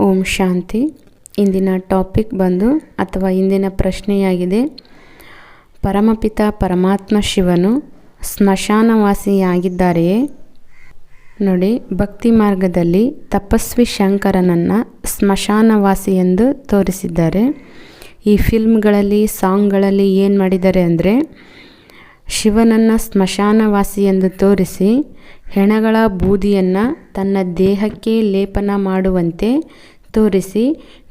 ಓಂ ಶಾಂತಿ. ಇಂದಿನ ಟಾಪಿಕ್ ಬಂದು ಅಥವಾ ಇಂದಿನ ಪ್ರಶ್ನೆಯಾಗಿದೆ. ಪರಮಪಿತ ಪರಮಾತ್ಮ ಶಿವನು ಸ್ಮಶಾನವಾಸಿಯಾಗಿದ್ದಾರೆಯೇ? ನೋಡಿ, ಭಕ್ತಿ ಮಾರ್ಗದಲ್ಲಿ ತಪಸ್ವಿ ಶಂಕರನನ್ನು ಸ್ಮಶಾನವಾಸಿ ಎಂದು ತೋರಿಸಿದ್ದಾರೆ. ಈ ಫಿಲ್ಮ್ಗಳಲ್ಲಿ, ಸಾಂಗ್ಗಳಲ್ಲಿ ಏನು ಮಾಡಿದ್ದಾರೆ ಅಂದರೆ ಶಿವನನ್ನು ಸ್ಮಶಾನವಾಸಿ ಎಂದು ತೋರಿಸಿ ಹೆಣಗಳ ಬೂದಿಯನ್ನು ತನ್ನ ದೇಹಕ್ಕೆ ಲೇಪನ ಮಾಡುವಂತೆ ತೋರಿಸಿ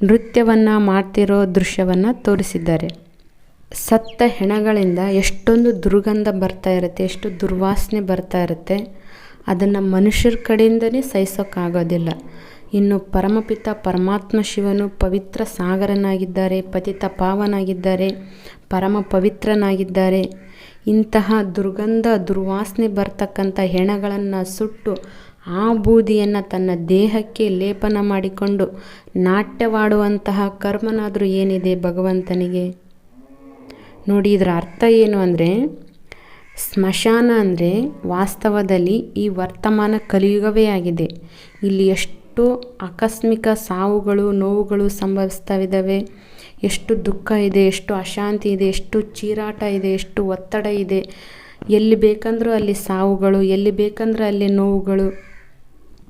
ನೃತ್ಯವನ್ನು ಮಾಡ್ತಿರೋ ದೃಶ್ಯವನ್ನು ತೋರಿಸಿದ್ದಾರೆ. ಸತ್ತ ಹೆಣಗಳಿಂದ ಎಷ್ಟೊಂದು ದುರ್ಗಂಧ ಬರ್ತಾ ಇರುತ್ತೆ, ಎಷ್ಟು ದುರ್ವಾಸನೆ ಬರ್ತಾ ಇರುತ್ತೆ. ಅದನ್ನು ಮನುಷ್ಯರ ಕಡೆಯಿಂದನೇ ಸಹಿಸೋಕ್ಕಾಗೋದಿಲ್ಲ ಇನ್ನು ಪರಮಪಿತ ಪರಮಾತ್ಮ ಶಿವನು ಪವಿತ್ರ ಸಾಗರನಾಗಿದ್ದಾರೆ, ಪತಿತ ಪಾವನಾಗಿದ್ದಾರೆ, ಪರಮ ಪವಿತ್ರನಾಗಿದ್ದಾರೆ. ಇಂತಹ ದುರ್ಗಂಧ, ದುರ್ವಾಸನೆ ಬರ್ತಕ್ಕಂಥ ಹೆಣಗಳನ್ನು ಸುಟ್ಟು ಆ ಬೂದಿಯನ್ನು ತನ್ನ ದೇಹಕ್ಕೆ ಲೇಪನ ಮಾಡಿಕೊಂಡು ನಾಟ್ಯವಾಡುವಂತಹ ಕರ್ಮನಾದರೂ ಏನಿದೆ ಭಗವಂತನಿಗೆ? ನೋಡಿ, ಇದರ ಅರ್ಥ ಏನು ಅಂದರೆ, ಸ್ಮಶಾನ ಅಂದರೆ ವಾಸ್ತವದಲ್ಲಿ ಈ ವರ್ತಮಾನ ಕಲಿಯುಗವೇ ಆಗಿದೆ. ಇಲ್ಲಿ ಎಷ್ಟು ಆಕಸ್ಮಿಕ ಸಾವುಗಳು, ನೋವುಗಳು ಸಂಭವಿಸ್ತಾವಿದ್ದಾವೆ ಎಷ್ಟು ದುಃಖ ಇದೆ, ಎಷ್ಟು ಅಶಾಂತಿ ಇದೆ, ಎಷ್ಟು ಚೀರಾಟ ಇದೆ, ಎಷ್ಟು ಒತ್ತಡ ಇದೆ, ಎಲ್ಲಿ ಬೇಕಂದರೂ ಅಲ್ಲಿ ಸಾವುಗಳು, ಎಲ್ಲಿ ಬೇಕಂದ್ರೆ ಅಲ್ಲಿ ನೋವುಗಳು.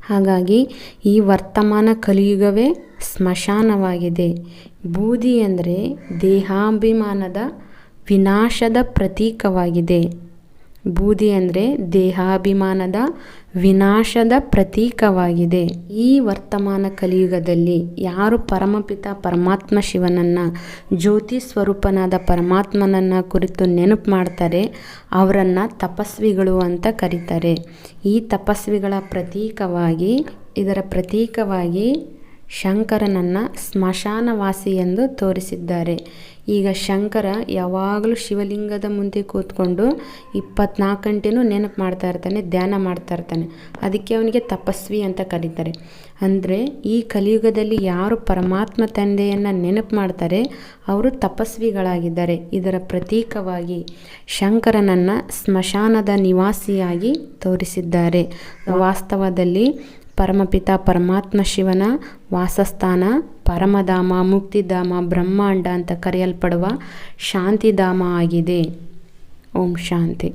ಹಾಗಾಗಿ ಈ ವರ್ತಮಾನ ಕಲಿಯುಗವೇ ಸ್ಮಶಾನವಾಗಿದೆ. ಬೂದಿ ಅಂದರೆ ದೇಹಾಭಿಮಾನದ ವಿನಾಶದ ಪ್ರತೀಕವಾಗಿದೆ. ಬೂದಿ ಅಂದರೆ ದೇಹಾಭಿಮಾನದ ವಿನಾಶದ ಪ್ರತೀಕವಾಗಿದೆ. ಈ ವರ್ತಮಾನ ಕಲಿಯುಗದಲ್ಲಿ ಯಾರು ಪರಮಪಿತ ಪರಮಾತ್ಮ ಶಿವನನ್ನು, ಜ್ಯೋತಿ ಸ್ವರೂಪನಾದ ಪರಮಾತ್ಮನನ್ನು ಕುರಿತು ನೆನಪು ಮಾಡ್ತಾರೆ, ಅವರನ್ನು ತಪಸ್ವಿಗಳು ಅಂತ ಕರೀತಾರೆ. ಈ ತಪಸ್ವಿಗಳ ಪ್ರತೀಕವಾಗಿ, ಇದರ ಪ್ರತೀಕವಾಗಿ ಶಂಕರನನ್ನು ಸ್ಮಶಾನವಾಸಿ ಎಂದು ತೋರಿಸಿದ್ದಾರೆ. ಈಗ ಶಂಕರ ಯಾವಾಗಲೂ ಶಿವಲಿಂಗದ ಮುಂದೆ ಕೂತ್ಕೊಂಡು ಇಪ್ಪತ್ನಾಲ್ಕು ಗಂಟೆನೂ ನೆನಪು ಮಾಡ್ತಾ ಇರ್ತಾನೆ, ಧ್ಯಾನ ಮಾಡ್ತಾ ಇರ್ತಾನೆ. ಅದಕ್ಕೆ ಅವನಿಗೆ ತಪಸ್ವಿ ಅಂತ ಕರೀತಾರೆ. ಅಂದರೆ ಈ ಕಲಿಯುಗದಲ್ಲಿ ಯಾರು ಪರಮಾತ್ಮ ತಂದೆಯನ್ನು ನೆನಪು ಮಾಡ್ತಾರೆ, ಅವರು ತಪಸ್ವಿಗಳಾಗಿದ್ದಾರೆ. ಇದರ ಪ್ರತೀಕವಾಗಿ ಶಂಕರನನ್ನು ಸ್ಮಶಾನದ ನಿವಾಸಿಯಾಗಿ ತೋರಿಸಿದ್ದಾರೆ. ವಾಸ್ತವದಲ್ಲಿ ಪರಮಪಿತ ಪರಮಾತ್ಮ ಶಿವನ ವಾಸಸ್ಥಾನ ಪರಮಧಾಮ ಮುಕ್ತಿಧಾಮ ಬ್ರಹ್ಮಾಂಡ ಅಂತ ಕರೆಯಲ್ಪಡುವ ಶಾಂತಿಧಾಮ ಆಗಿದೆ. ಓಂ ಶಾಂತಿ.